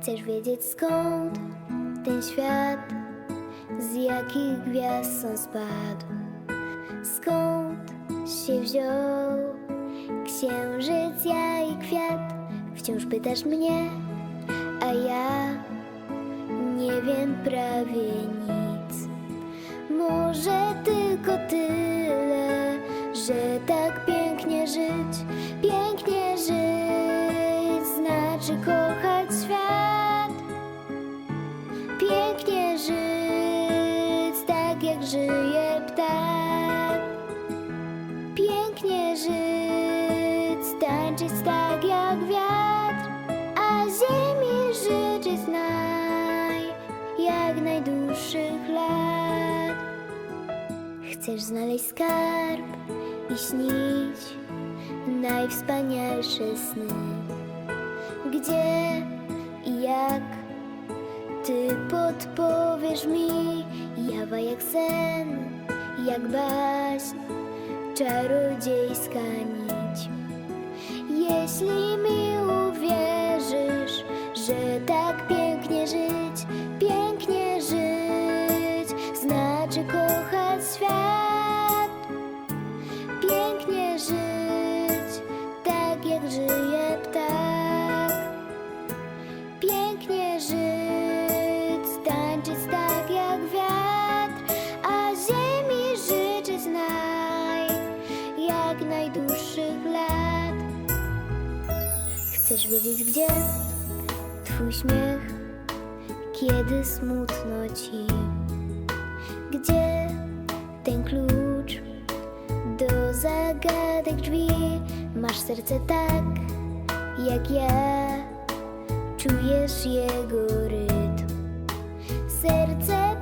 Chcesz wiedzieć skąd ten świat, z jakich gwiazd spadł, skąd się wziął księżyc, ja i kwiat. Wciąż pytasz mnie, a ja nie wiem prawie nic. Może tylko tyle, że tak pięknie żyć, pięknie żyć, znaczy kochać świat. Tak jak żyje ptak. Pięknie żyć, tańczyć tak jak wiatr, a ziemi życzyć naj, jak najdłuższych lat. Chcesz znaleźć skarb i śnić najwspanialsze sny. Gdzie i jak ty podpowiesz mi, jawa jak sen, jak baśń, czarodziejska nić. Jeśli lat. Chcesz wiedzieć gdzie twój śmiech, kiedy smutno ci? Gdzie ten klucz do zagadek drzwi? Masz serce tak, jak ja czujesz jego rytm. Serce